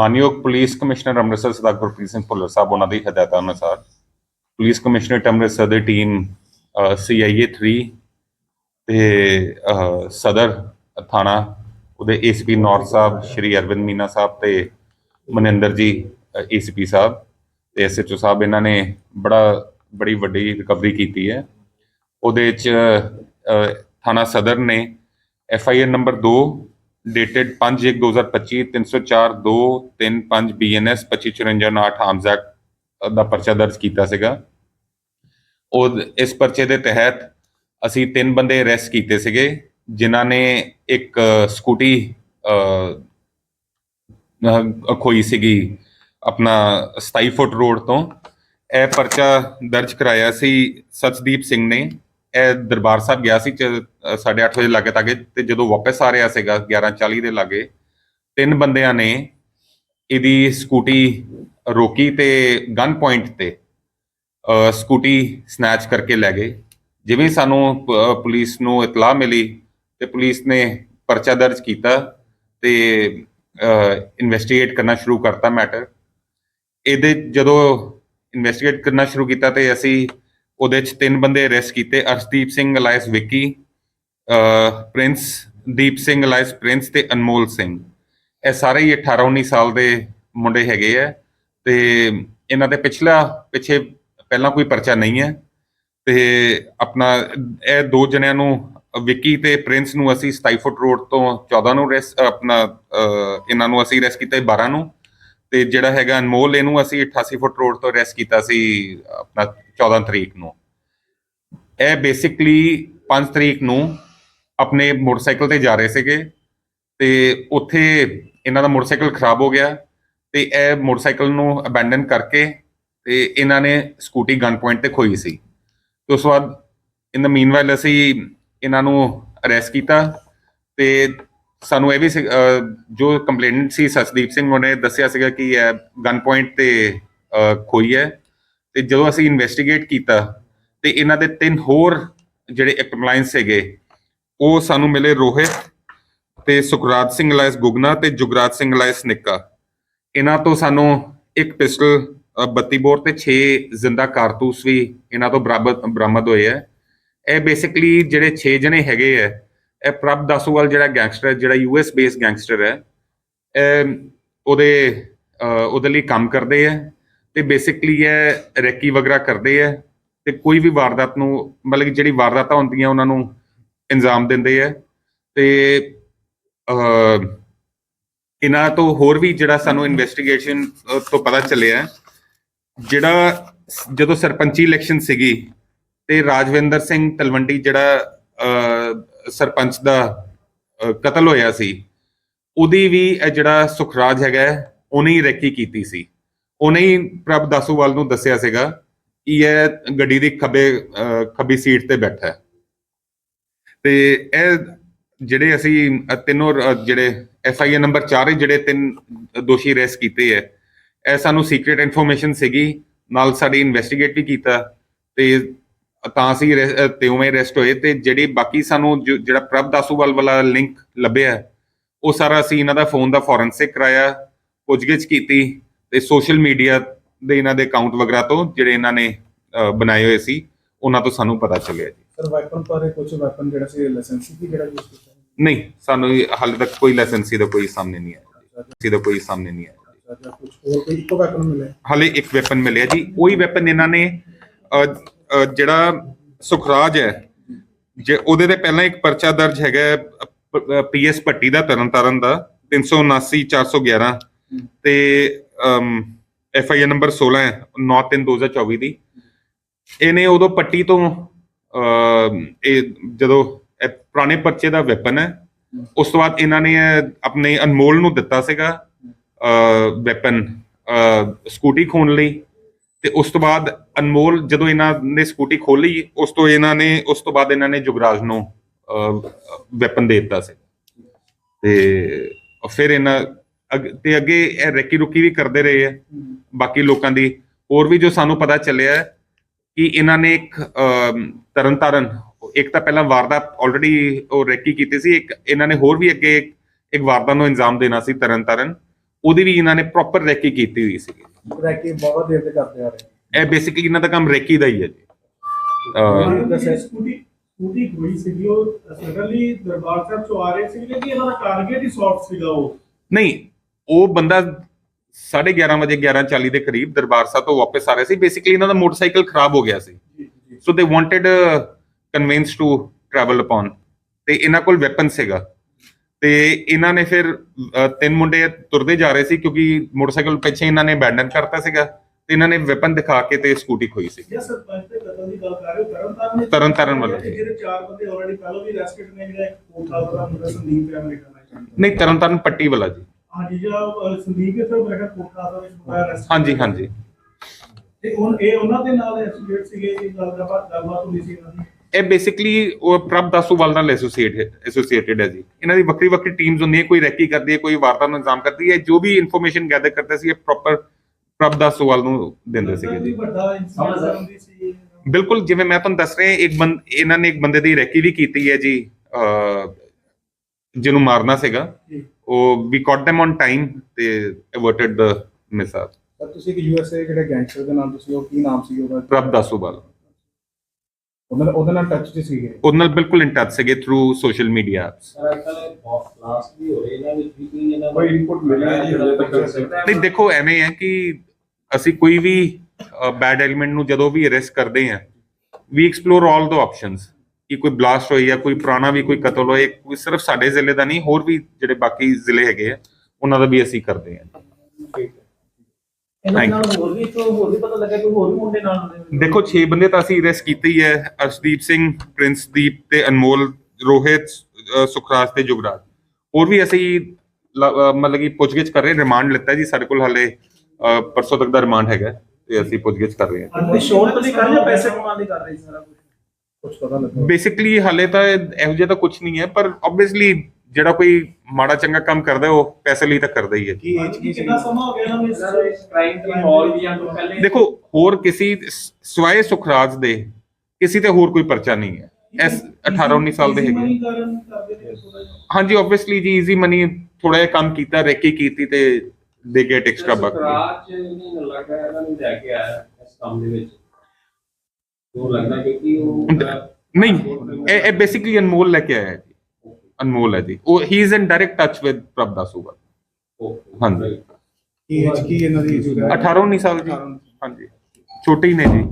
ਮਾਨਯੋਗ police commissioner Amritsar Sardar Gurpreet Singh Bhullar Sahib ਉਹਨਾਂ ਦੀ ਹਦਾਇਤਾਂ ਅਨੁਸਾਰ ਪੁਲਿਸ ਕਮਿਸ਼ਨਰ ਅੰਮ੍ਰਿਤਸਰ ਦੀ ਟੀਮ ਸੀਆਈਏ 3 ਤੇ ਅਹ, ਸਦਰ ਥਾਣਾ ਉਹਦੇ ਏਸੀਪੀ ਨੌਰ ਸਾਹਿਬ ਸ਼੍ਰੀ ਅਰਵਿੰਦ ਮੀਨਾ ਸਾਹਿਬ ਤੇ ਮਨਿੰਦਰ ਜੀ ਏਸੀਪੀ ਸਾਹਿਬ ਤੇ ਐਸਐਚਓ ਸਾਹਿਬ ਇਹਨਾਂ ਨੇ ਬੜਾ ਬੜੀ ਵੱਡੀ ਰਿਕਵਰੀ ਕੀਤੀ ਹੈ। ਉਹਦੇ ਚ ਥਾਣਾ ਸਦਰ ਨੇ F I R number 2 dated 5/1/2025 304 2 35 BNS 2554 arms act ਦਾ ਪਰਚਾ ਦਰਜ ਕੀਤਾ ਸੀਗਾ। ਉਹ ਇਸ ਪਰਚੇ ਦੇ ਤਹਿਤ ਅਸੀਂ ਤਿੰਨ ਬੰਦੇ ਅਰੈਸਟ ਕੀਤੇ ਸੀਗੇ, ਜਿਨ੍ਹਾਂ ਨੇ ਇੱਕ ਸਕੂਟੀ ਖੋਈ ਸੀਗੀ ਆਪਣਾ 27 ਫੁੱਟ ਰੋਡ ਤੋਂ। ਇਹ ਪਰਚਾ ਦਰਜ ਕਰਾਇਆ ਸੀ ਸਚਦੀਪ ਸਿੰਘ ਨੇ। ਇਹ ਦਰਬਾਰ ਸਾਹਿਬ ਗਿਆ ਸੀ 8:30 ਵਜੇ ਲਾਗੇ ਤਾਗੇ ਤੇ ਜਦੋਂ ਵਾਪਸ ਆ ਰਿਹਾ ਸੀਗਾ 11:40 ਦੇ ਲਾਗੇ, ਤਿੰਨ ਬੰਦਿਆਂ ਨੇ ਇਹਦੀ ਸਕੂਟੀ ਰੋਕੀ ਤੇ ਗਨ ਪੁਆਇੰਟ ਤੇ ਸਕੂਟੀ ਸਨੈਚ ਕਰਕੇ ਲੈ ਗਏ। ਜਿਵੇਂ ਸਾਨੂੰ ਪੁਲਿਸ ਨੂੰ ਇਤਲਾਹ ਮਿਲੀ ਤੇ ਪੁਲਿਸ ਨੇ ਪਰਚਾ ਦਰਜ ਕੀਤਾ ਤੇ ਇਨਵੈਸਟੀਗੇਟ ਕਰਨਾ ਸ਼ੁਰੂ ਕਰਤਾ ਮੈਟਰ ਇਹਦੇ ਜਦੋਂ ਇਨਵੈਸਟੀਗੇਟ ਕਰਨਾ ਸ਼ੁਰੂ ਕੀਤਾ ਤੇ ਅਸੀਂ ਉਹਦੇ ਚ ਤਿੰਨ ਬੰਦੇ ਅਰੈਸਟ ਕੀਤੇ, ਅਰਸ਼ਦੀਪ ਸਿੰਘ ਅਲਾਇਸ ਵਿੱਕੀ ਪ੍ਰਿੰਸ, ਦੀਪ ਸਿੰਘ ਅਲਾਇਸ ਪ੍ਰਿੰਸ ਤੇ ਅਨਮੋਲ ਸਿੰਘ। ਇਹ ਸਾਰੇ ਹੀ 18 19 ਸਾਲ ਦੇ ਮੁੰਡੇ ਹੈਗੇ ਆ ਤੇ ਇਹਨਾਂ ਦੇ ਪਿਛਲਾ, ਪਿੱਛੇ ਪਹਿਲਾਂ ਕੋਈ ਪਰਚਾ ਨਹੀਂ ਹੈ ਤੇ ਆਪਣਾ ਇਹ ਦੋ ਜਣਿਆਂ ਨੂੰ, ਵਿੱਕੀ ਤੇ ਪ੍ਰਿੰਸ ਨੂੰ ਅਸੀਂ 27 ਰੋਡ ਤੋਂ 14 ਨੂੰ ਰੈਸ ਆਪਣਾ ਇਹਨਾਂ ਨੂੰ ਅਸੀਂ ਰੈਸ ਕੀਤਾ ਸੀ 12 ਨੂੰ। ਤੇ ਜਿਹੜਾ ਹੈਗਾ ਅਨਮੋਲ, ਇਹਨੂੰ ਅਸੀਂ 88 ਫੁੱਟ ਰੋਡ ਤੋਂ ਅਰੈਸਟ ਕੀਤਾ ਸੀ, ਆਪਣਾ 14 ਤਰੀਕ ਨੂੰ। ਇਹ ਬੇਸਿਕਲੀ 5 ਤਰੀਕ ਨੂੰ ਆਪਣੇ ਮੋਟਰਸਾਈਕਲ ਤੇ ਜਾ ਰਹੇ ਸੀਗੇ ਤੇ ਉੱਥੇ ਇਹਨਾਂ ਦਾ ਮੋਟਰਸਾਈਕਲ ਖਰਾਬ ਹੋ ਗਿਆ ਤੇ ਇਹ ਮੋਟਰਸਾਈਕਲ ਨੂੰ ਅਬੈਂਡਨ ਕਰਕੇ ਤੇ ਇਹਨਾਂ ਨੇ ਸਕੂਟੀ ਗਨ ਪੁਆਇੰਟ ਤੇ ਖੋਈ ਸੀ। ਤੇ ਉਸ ਤੋਂ ਬਾਅਦ ਇਨ ਦਾ ਮੀਨਵਾਈਲ ਅਸੀਂ ਇਹਨਾਂ ਨੂੰ ਅਰੈਸਟ ਕੀਤਾ ਤੇ ਸਾਨੂੰ ਇਹ ਵੀ ਸੀ- ਜੋ ਕੰਪਲੇਨੈਂਟ ਸੀ ਸਸਦੀਪ ਸਿੰਘ, ਉਹਨੇ ਦੱਸਿਆ ਸੀਗਾ ਕਿ ਇਹ ਗਨ ਪੁਆਇੰਟ ਤੇ ਖੋਈ ਹੈ ਤੇ ਜਦੋਂ ਅਸੀਂ ਇਨਵੈਸਟੀਗੇਟ ਕੀਤਾ ਤੇ ਇਹਨਾਂ ਦੇ ਤਿੰਨ ਹੋਰ ਜਿਹੜੇ ਐਕਟਮਲਾਈਨਸ ਹੈਗੇ, ਉਹ ਸਾਨੂੰ ਮਿਲੇ ਰੋਹਿਤ ਤੇ ਸੁਖਰਾਜ ਸਿੰਘ ਲਾਇਸ ਗੁਗਨਾ ਤੇ ਜੁਗਰਾਜ ਸਿੰਘ ਲਾਇਸ ਨਿੱਕਾ। ਇਹਨਾਂ ਤੋਂ ਸਾਨੂੰ ਇੱਕ ਪਿਸਟਲ 32 ਬੋਰ ਤੇ 6 ਜ਼ਿੰਦਾ ਕਾਰਤੂਸ ਵੀ ਇਹਨਾਂ ਤੋਂ ਬਰਾਬਰ ਬਰਾਮਦ ਹੋਏ ਹੈ। ਇਹ ਬੇਸਿਕਲੀ ਜਿਹੜੇ 6 ਜਣੇ ਹੈਗੇ ਹੈ ਇਹ ਪ੍ਰਭ ਦਾਸੂਵਾਲ ਜਿਹੜਾ ਗੈਂਗਸਟਰ ਹੈ, ਜਿਹੜਾ ਯੂਐਸ ਬੇਸ ਗੈਂਗਸਟਰ ਹੈ, ਇਹ ਉਹਦੇ ਉਹਦੇ ਲਈ ਕੰਮ ਕਰਦੇ ਆ ਤੇ ਬੇਸਿਕਲੀ ਇਹ ਰੈਕੀ ਵਗੈਰਾ ਕਰਦੇ ਆ ਤੇ ਕੋਈ ਵੀ ਵਾਰਦਾਤ ਨੂੰ, ਮਤਲਬ ਕਿ ਜਿਹੜੀ ਵਾਰਦਾਤਾਂ ਹੁੰਦੀਆਂ ਉਹਨਾਂ ਨੂੰ ਇੰਜ਼ਾਮ ਦਿੰਦੇ ਆ ਤੇ ਇਹਨਾਂ ਤੋਂ ਹੋਰ ਵੀ ਜਿਹੜਾ ਸਾਨੂੰ ਇਨਵੈਸਟੀਗੇਸ਼ਨ ਤੋਂ ਪਤਾ ਚੱਲਿਆ ਜਿਹੜਾ ਜਦੋਂ ਸਰਪੰਚੀ ਇਲੈਕਸ਼ਨ ਸੀਗੀ ਤੇ ਰਾਜਵਿੰਦਰ ਸਿੰਘ ਤਲਵੰਡੀ ਜਿਹੜਾ ਸਰਪੰਚ ਦਾ ਕਤਲ ਹੋਇਆ ਸੀ ਉਹਦੀ ਵੀ ਇਹ ਜਿਹੜਾ ਸੁਖਰਾਜ ਹੈਗਾ ਉਹਨੇ ਹੀ ਰੈਕੀ ਕੀਤੀ ਸੀ। ਉਹਨੇ ਹੀ ਪ੍ਰਭ ਦਾਸੂਵਾਲ ਨੂੰ ਦੱਸਿਆ ਸੀਗਾ ਕਿ ਇਹ ਗੱਡੀ ਦੀ ਖੱਬੇ ਖੱਬੀ ਸੀਟ ਤੇ ਬੈਠਾ ਹੈ। ਤੇ ਇਹ ਜਿਹੜੇ ਅਸੀਂ ਅ, ਤਿੰਨੋਂ ਜਿਹੜੇ ਐਫ ਆਈ ਆਰ ਨੰਬਰ 4 ਜਿਹੜੇ ਤਿੰਨ ਦੋਸ਼ੀ ਅਰੈਸਟ ਕੀਤੇ ਹੈ ਇਹ ਸਾਨੂੰ ਸੀਕ੍ਰੀਟ ਇਨਫੋਰਮੇਸ਼ਨ ਸੀਗੀ ਨਾਲ ਸਾਡੀ ਇਨਵੈਸਟੀਗੇਟ ਵੀ ਕੀਤਾ ਤੇ ਤਾਂ ਅਸੀਂ ਤੇ ਉਵੇਂ ਅਰੈਸਟ ਹੋਏ ਤੇ ਜਿਹੜੀ ਬਾਕੀ ਸਾਨੂੰ ਜਿਹੜਾ ਪ੍ਰਭ ਦਾਸੂਵਾਲ ਵਾਲਾ ਲਿੰਕ ਲੱਭਿਆ ਉਹ ਸਾਰਾ ਅਸੀਂ ਇਹਨਾਂ ਦਾ ਫੋਨ ਦਾ ਫੋਰੈਂਸਿਕ ਕਰਾਇਆ ਪੁੱਛਗਿੱਛ ਕੀਤੀ ਤੇ ਸੋਸ਼ਲ ਮੀਡੀਆ ਦੇ ਇਹਨਾਂ ਦੇ ਅਕਾਊਂਟ ਵਗੈਰਾ ਤੋਂ ਜਿਹੜੇ ਇਹਨਾਂ ਨੇ ਬਣਾਏ ਹੋਏ ਸੀ ਉਹਨਾਂ ਤੋਂ ਸਾਨੂੰ ਪਤਾ ਚੱਲਿਆ ਜੀ। ਸਰ ਵੈਪਨ ਬਾਰੇ ਕੁਝ ਵੈਪਨ ਜਿਹੜਾ ਸੀ ਲਾਇਸੈਂਸੀ ਵੀ ਜਿਹੜਾ ਯੂਜ਼ ਕੀਤਾ? ਨਹੀਂ ਸਾਨੂੰ ਹਾਲੇ ਤੱਕ ਕੋਈ ਲਾਇਸੈਂਸੀ ਦਾ ਕੋਈ ਸਾਹਮਣੇ ਨਹੀਂ ਆਇਆ ਜੀ। ਦਾ ਕੋਈ ਸਾਹਮਣੇ ਨਹੀਂ ਆਇਆ ਕੁਝ ਹੋਰ ਕੋਈ ਇੱਕੋ ਵੈਪਨ ਮਿਲੇ ਹਾਲੇ ਇੱਕ ਵੈਪਨ ਮਿਲਿਆ ਜੀ। ਉਹੀ ਵੈਪਨ ਇਹਨਾਂ ਨੇ ਜਿਹੜਾ ਸੁਖਰਾਜ ਹੈ ਜੇ ਉਹਦੇ ਤੇ ਪਹਿਲਾਂ ਇੱਕ ਪਰਚਾ ਦਰਜ ਹੈਗਾ ਪੀਐਸ ਭੱਟੀ ਦਾ ਤਰਨਤਾਰਨ ਦਾ 379 411 ਤੇ ਐਫ ਆਈ ਆਰ ਨੰਬਰ 16 ਹੈ 93 ਦੀ ਇਹਨੇ ਉਦੋਂ ਪੱਟੀ ਤੋਂ ਇਹ ਜਦੋਂ ਇਹ ਪੁਰਾਣੇ ਪਰਚੇ ਦਾ ਵੈਪਨ ਹੈ ਉਸ ਤੋਂ ਬਾਅਦ ਇਹਨਾਂ ਨੇ ਆਪਣੇ ਅਨਮੋਲ ਨੂੰ ਦਿੱਤਾ ਸੀਗਾ ਵੈਪਨ ਸਕੂਟੀ ਖੋਣ ਲਈ। ਤੇ ਉਸ ਤੋਂ ਬਾਅਦ ਅਨਮੋਲ ਜਦੋਂ ਇਹਨਾਂ ਨੇ ਸਕੂਟੀ ਖੋਲੀ ਉਸ ਤੋਂ ਇਹਨਾਂ ਨੇ ਉਸ ਤੋਂ ਬਾਅਦ ਇਹਨਾਂ ਨੇ ਜੁਗਰਾਜ ਨੂੰ ਵੈਪਨ ਦੇ ਦਿੱਤਾ ਸੀ। ਤੇ ਫਿਰ ਇਹਨਾਂ ਤੇ ਅੱਗੇ ਇਹ ਰੈਕੀ ਰੁਕੀ ਵੀ ਕਰਦੇ ਰਹੇ ਆ ਬਾਕੀ ਲੋਕਾਂ ਦੀ। ਹੋਰ ਵੀ ਜੋ ਸਾਨੂੰ ਪਤਾ ਚੱਲਿਆ ਕਿ ਇਹਨਾਂ ਨੇ ਇੱਕ ਅਮ, ਤਰਨਤਾਰਨ ਇੱਕ ਤਾਂ ਪਹਿਲਾਂ ਵਾਰਦਾਤ ਆਲਰੇਡੀ ਉਹ ਰੈਕੀ ਕੀਤੀ ਸੀ ਇੱਕ ਇਹਨਾਂ ਨੇ ਹੋਰ ਵੀ ਅੱਗੇ ਇੱਕ ਵਾਰਦਾਤ ਨੂੰ ਇੰਜਾਮ ਦੇਣਾ ਸੀ ਤਰਨਤਾਰਨ ਉਹਦੀ ਵੀ ਇਹਨਾਂ ਨੇ ਪ੍ਰੋਪਰ ਰੈਕੀ ਕੀਤੀ ਹੋਈ ਸੀ ਰੈਕੀ ਬਹੁਤ ਦੇਰ ਤੇ ਕਰਦੇ ਆ ਰਹੇ। ਇਹ ਬੇਸਿਕਲੀ ਇਹਨਾਂ ਦਾ ਕੰਮ ਰੈਕੀ ਦਾ ਹੀ ਹੈ ਜੀ। ਅਹ, ਦੱਸਿਆ- ਦੱਸਿਆ ਸਕੂਟੀ ਸਕੂਟੀ ਹੋਈ ਸੀਗੀ ਉਹ ਸਡਨਲੀ ਦਰਬਾਰ ਸਾਹਿਬ ਤੋਂ ਆ ਰਹੇ ਸੀ ਕਿ ਇਹਨਾਂ ਦਾ ਟਾਰਗੇਟ ਹੀ ਸੌਫਟ ਸੀਗਾ ਉਹ। ਨਹੀਂ ਉਹ ਬੰਦਾ 11:30 ਵਜੇ 11:40 ਦੇ ਕਰੀਬ ਦਰਬਾਰ ਸਾਹਿਬ ਤੋਂ ਵਾਪਸ ਆ ਰਿਹਾ ਸੀ। ਬੇਸਿਕਲੀ ਇਹਨਾਂ ਦਾ ਮੋਟਰਸਾਈਕਲ ਖਰਾਬ ਹੋ ਗਿਆ ਸੀ। So they wanted convince to travel upon ਤੇ ਇਹਨਾਂ ਕੋਲ ਵੈਪਨ ਸੀਗਾ। ਤੇ ਇਹਨਾਂ ਨੇ ਫਿਰ ਤਿੰਨ ਮੁੰਡੇ ਤੁਰਦੇ ਜਾ ਰਹੇ ਸੀ ਕਿਉਂਕਿ ਮੋਟਰਸਾਈਕਲ ਪਿੱਛੇ ਇਹਨਾਂ ਨੇ ਅਬੈਂਡਨ ਕਰਤਾ ਸੀਗਾ ਤੇ ਇਹਨਾਂ ਨੇ ਵੈਪਨ ਦਿਖਾ ਕੇ ਤੇ ਸਕੂਟੀ ਖੋਈ ਸੀ। ਜੇ ਸਰਪੰਚ ਦੇ ਕਤਲ ਦੀ ਗੱਲ ਕਰ ਰਹੇ ਹੋ? ਤਰਨਤਾਰਨ ਤਰਨਤਾਰਨ ਵੱਲੋਂ। ਜਿਹੜੇ ਚਾਰ ਬੰਦੇ ਆਲਰੇਡੀ ਪਹਿਲਾਂ ਵੀ ਅਰੈਸਟਡ ਨੇ ਜਿਹੜਾ ਕੋਟਾ ਦਾ ਮੁੰਡਾ ਸੰਦੀਪ ਹੈ ਅਮਰੀਕਾ ਦਾ ਨਹੀਂ ਤਰਨਤਾਰਨ ਪੱਟੀ ਵਾਲਾ ਜੀ। ਹਾਂਜੀ ਜਿਹੜਾ ਸੰਦੀਪ ਹੈ ਤੇ ਮੇਰਾ ਕੋਟਾ ਦਾ ਵਿੱਚ ਮੁੰਡਾ ਅਰੈਸਟ ਹਾਂਜੀ ਹਾਂਜੀ। ਤੇ ਉਹ ਇਹ ਉਹਨਾਂ ਦੇ ਨਾਲ ਐਸੋਸੀਏਟ ਸੀਗੇ ਜੀ ਗੱਲਬਾਤ ਗੱਲਬਾਤ ਹੋਈ ਸੀ ਇਹਨਾਂ ਦੀ। ਇਹ ਬੇਸਿਕਲੀ ਉਹ ਪ੍ਰਭ ਦਾਸੂਵਾਲ ਨਾਲ ਐਸੋਸੀਏਟ ਐਸੋਸੀਏਟਡ ਹੈ ਜੀ। ਇਹਨਾਂ ਦੀ ਵੱਖਰੀ ਵੱਖਰੀ ਟੀਮਸ ਹੁੰਦੀਆਂ ਕੋਈ ਰੈਕੀ ਕਰਦੀ ਹੈ ਕੋਈ ਵਾਰਤਾ ਨੂੰ ਇੰਤਜ਼ਾਮ ਕਰਦੀ ਹੈ। ਜੋ ਵੀ ਇਨਫੋਰਮੇਸ਼ਨ ਗੈਦਰ ਕਰਦੇ ਸੀ ਇਹ ਪ੍ਰੋਪਰ ਪ੍ਰਭ ਦਾਸੂਵਾਲ ਨੂੰ ਦਿੰਦੇ ਸੀਗੇ ਜੀ। ਬਿਲਕੁਲ ਜਿਵੇਂ ਮੈਂ ਤੁਹਾਨੂੰ ਦੱਸ ਰਿਹਾ ਇੱਕ ਬੰਦ ਇਹਨਾਂ ਨੇ ਇੱਕ ਬੰਦੇ ਦੀ ਰੈਕੀ ਵੀ ਕੀਤੀ ਹੈ ਜੀ ਜਿਹਨੂੰ ਮਾਰਨਾ ਸੀਗਾ। ਉਹ ਵੀ ਕੌਟ them ਔਨ ਟਾਈਮ ਤੇ ਅਵਰਟਡ ਦ ਸਰ ਤੁਸੀਂ ਇੱਕ ਯੂਐਸਏ ਜਿਹੜੇ ਗੈਂਗਸਟਰ ਦੇ ਨਾਮ ਤੁਸੀਂ ਉਹ ਕੀ ਨਾਮ ਸੀ ਉਹਦਾ? ਪ੍ਰਭ ਦਾਸੂਵਾਲ ਉਹਦੇ ਨਾਲ ਉਹਦੇ ਨਾਲ ਟੱਚ 'ਚ ਸੀਗੇ। ਉਹਦੇ ਨਾਲ ਬਿਲਕੁਲ ਇਨ ਟੱਚ ਸੀਗੇ through social media apps sir ਅੱਜ ਕੱਲ੍ਹ ਕਲਾਸ ਵੀ ਹੋ ਰਹੇ ਇਹਨਾਂ ਵਿੱਚ ਵੀ ਕੋਈ ਇਹਨਾਂ ਕੋਈ input ਮਿਲਿਆ ਜੀ ਹਜੇ ਤੱਕ? ਨਹੀਂ ਦੇਖੋ ਐਵੇਂ ਹੈ ਕਿ ਅਸੀਂ ਕੋਈ ਵੀ ਬੈਡ ਐਲੀਮੈਂਟ ਨੂੰ ਜਦੋਂ ਵੀ ਅਰੈਸਟ ਕਰਦੇ ਹਾਂ ਵੀ ਐਕਸਪਲੋਰ ਆਲ ਦ ਆਪਸ਼ਨਸ ਕਿ ਕੋਈ ਬਲਾਸਟ ਹੋਈ ਜਾਂ ਕੋਈ ਪੁਰਾਣਾ ਵੀ ਕੋਈ ਕਤਲ ਹੋਏ ਕੋਈ ਸਿਰਫ ਸਾਡੇ ਜ਼ਿਲ੍ਹੇ ਦਾ ਨਹੀਂ ਹੋਰ ਵੀ ਜਿਹੜੇ ਬਾਕੀ ਜ਼ਿਲ੍ਹੇ ਹੈਗੇ ਆ ਉਹਨਾਂ ਦਾ ਵੀ ਅਸੀਂ ਕਰਦੇ ਹਾਂ। ਇਹਨਾਂ ਨਾਲ ਹੋਰ ਵੀ ਤੋਂ ਹੋਰ ਵੀ ਪਤਾ ਲੱਗਾ ਕਿ ਹੋਰ ਵੀ ਮੁੰਡੇ ਨਾਲ ਹੁੰਦੇ ਨੇ ਦੇਖੋ 6 ਬੰਦੇ ਤਾਂ ਅਸੀਂ ਅਰੈਸਟ ਕੀਤੇ ਹੀ ਹੈ ਅਰਸ਼ਦੀਪ ਸਿੰਘ ਪ੍ਰਿੰਸਦੀਪ ਤੇ ਅਨਮੋਲ ਰੋਹਿਤ ਅ, ਸੁਖਰਾਜ ਤੇ ਜੁਗਰਾਜ। ਹੋਰ ਵੀ ਅਸੀਂ ਲ- ਅ, ਮਤਲਬ ਕਿ ਪੁੱਛਗਿੱਛ ਕਰ ਰਹੇ ਰਿਮਾਂਡ ਲਿੱਤਾ ਜੀ ਸਾਡੇ ਕੋਲ ਹਾਲੇ ਅ, ਪਰਸੋਂ ਤੱਕ ਦਾ ਰਿਮਾਂਡ ਹੈਗਾ ਤੇ ਅਸੀਂ ਪੁੱਛਗਿੱਛ ਕਰ ਰਹੇ ਹਾਂ। ਤੇ ਸ਼ੋਰ ਤੋਂ ਕਰ ਜਾਂ ਪੈਸੇ ਕਮਾਉਣ ਲਈ ਕਰ ਰਹੇ ਸੀ ਸਾਰਾ ਕੁਝ ਕੁਝ ਪਤਾ ਲੱਗਾ। ਬੇਸਿਕਲੀ ਹਾਲੇ ਤਾਂ ਇਹ- ਇਹੋ ਜਿਹਾ ਤਾਂ ਕੁਝ ਨਹੀਂ ਹੈ ਪਰ ਆਬਵੀਅਸਲੀ ਜਿਹੜਾ ਕੋਈ ਮਾੜਾ ਚੰਗਾ ਕੰਮ ਕਰਦਾ ਉਹ ਪੈਸੇ ਲਈ ਤਾਂ ਕਰਦਾ ਹੀ ਹੈ। ਕੀ ਏਜ ਕੀ ਸੀ ਕਿੰਨਾ ਸਮਾਂ ਹੋ ਗਿਆ ਇਹਨਾਂ ਨੂੰ ਇਸ ਕ੍ਰਾਈਮ ਦੀ ਮਾਹੌਲ ਵੀ ਜਾਂ ਤੋਂ ਪਹਿਲੇ ਦੇਖੋ ਹੋਰ ਕਿਸੇ ਸਿਵਾਏ ਸੁਖਰਾਜ ਦੇ ਕਿਸੇ ਤੇ ਹੋਰ ਕੋਈ ਪਰਚਾ ਨਹੀਂ ਹੈ। ਐਸ 18 19 ਸਾਲ ਦੇ ਹੈਗੇ। ਨੇ ਹਾਂਜੀ ਆਬਵੀਅਸਲੀ ਜੀ ਈਜ਼ੀ ਮਨੀ ਥੋੜਾ ਜਿਹਾ ਕੰਮ ਕੀਤਾ ਰੈਕੀ ਕੀਤੀ ਤੇ ਦੇ ਗੇਟ ਐਕਸਟਰਾ ਬਕ। ਰਾਜ ਨਹੀਂ ਲੱਗਾ ਇਹਨਾਂ ਨੂੰ ਲੈ ਕੇ ਆਇਆ ਇਸ ਕੰਮ ਦੇ ਵਿੱਚ। ਉਹ ਲੱਗਦਾ ਕਿ ਉਹ ਨਹੀਂ ਇਹ ਬੇਸਿਕਲੀ ਅਨਮੋਲ ਲੈ ਕੇ ਆਇਆ ਹੈ। ਅਨਮੋਲ ਹੈ ਜੀ। ਉਹ he is in direct touch with Prabh Dasuga ਹਾਂਜੀ। ਕੀ ਏਜ ਕੀ ਇਹਨਾਂ ਦੀ 18 19 ਸਾਲ ਜੀ ਹਾਂਜੀ। ਛੋਟੇ ਹੀ ਨੇ ਜੀ।